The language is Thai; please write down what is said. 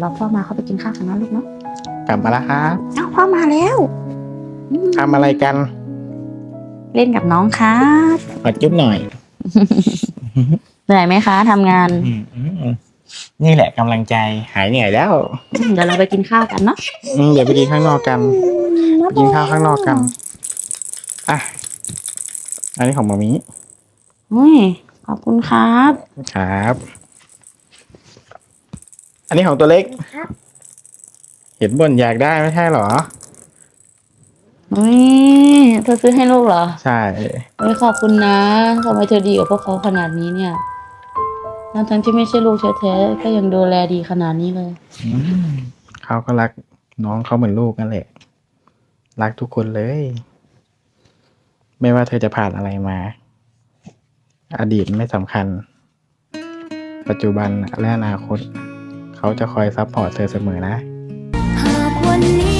รอพ่อมาเขาไปกินข้าวกันนะลูกเนาะกลับมาแล้วครับเอ้าพ่อมาแล้วอืมทำอะไรกันเล่นกับน้องครับขอจุ๊บหน่อยเหนื่อยไหมคะทำงานอืมอืมนี่แหละกำลังใจหายเหนื่อยแล้วอืมเดี๋ยวเราไปกินข้าวกันเนาะอืมเดี๋ยวไปกินข้างนอกกัน ไปกินข้าวข้างนอกกันอะอันนี้ของมามิอุ้ยขอบคุณครับ ครับอั นนี้ของตัวเล็กเห็นบ่นอยากได้ไม่ใช่เหรอ อุ้ยเธอซื้อให้ลูกเหรอใช่เอ้ยขอบคุณนะทำไมเธอดีกับพวกเขาขนาดนี้เนี่ยทั้งทั้งๆที่ไม่ใช่ลูกแท้ๆก็ยังดูแลดีขนาดนี้เลย อืมเขาก็รักน้องเขาเหมือนลูกนั่นแหละ รักทุกคนเลย ไม่ว่าเธอจะผ่านอะไรมา อดีตไม่สำคัญ ปัจจุบันและอนาคต เขาจะคอยซัพพอร์ตเธอเสมอนะ หากวันนี้